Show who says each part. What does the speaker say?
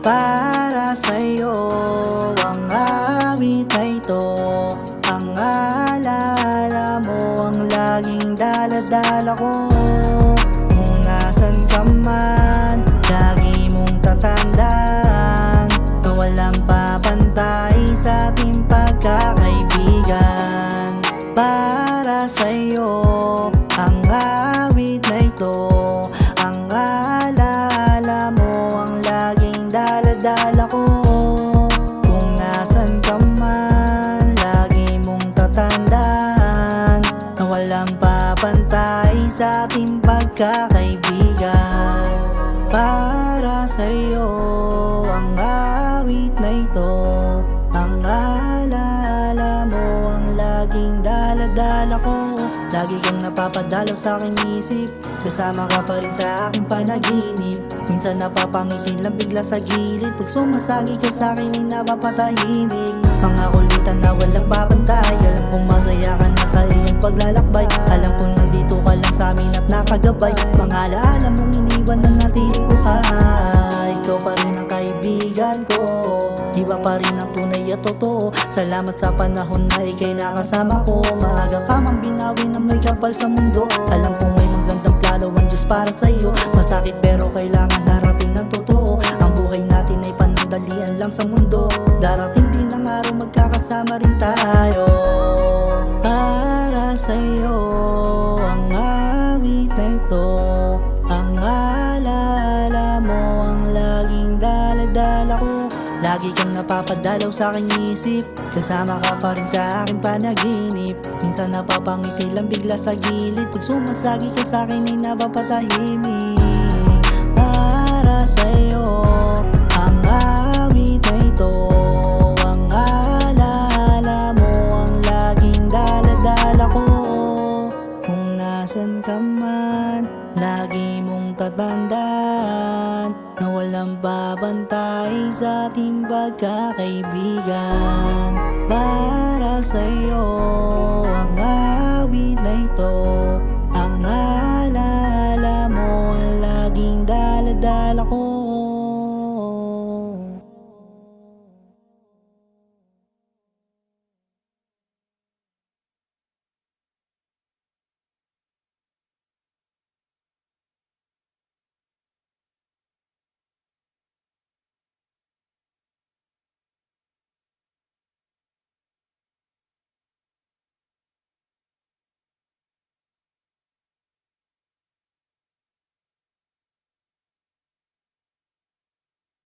Speaker 1: Para sa'yo ang awit na ito Ang alaala mo ang laging daladala ko. Kung nasan ka man sa'yo. Ang awit na ito Ang alaala mo ang laging daladala ko. Kung nasan ka man, lagi mong tatandaan Na walang papantay sa ating pagkakaibigan Para sa'yo laging daladala ko. Lagi kang napapadalaw sa aking isip. Kasama ka pa rin sa aking panaginip. Minsan napapangiti lang bigla sa gilid. Pag sumasagi ka sa akin ay napapatahimik. Mga kulitan na walang babantay Alam kong masaya ka na sa iyong paglalakbay. Alam kong nandito ka lang sa amin at nakagabay. Mga alaala mong iniwan ng natiling Ang tunay at totoo. Salamat sa panahon na ikay nakasama ko. Maaga ka mang binawi na may kapal sa mundo. Alam kong may magandang plano ang Diyos para sa'yo. Masakit pero kailangan harapin ng totoo. Ang buhay natin ay panandalian lang sa mundo. Darating din ang araw magkakasama rin tayo Para sa'yo Lagi kang napapadalaw sa aking isip. Kasama ka pa rin sa aking panaginip. Minsan napapangiti lang bigla sa gilid. Pag sumasagi ka sa akin ay napapatahimik. Para sa'yo ang awit na Ang alaala mo ang laging daladala ko. Kung nasan ka man, lagi mong tatandaan na walang babantayin sa ating pagkakaibigan. Para sa'yo ang awit na ito. Ang alaala mo ang laging daladala ko.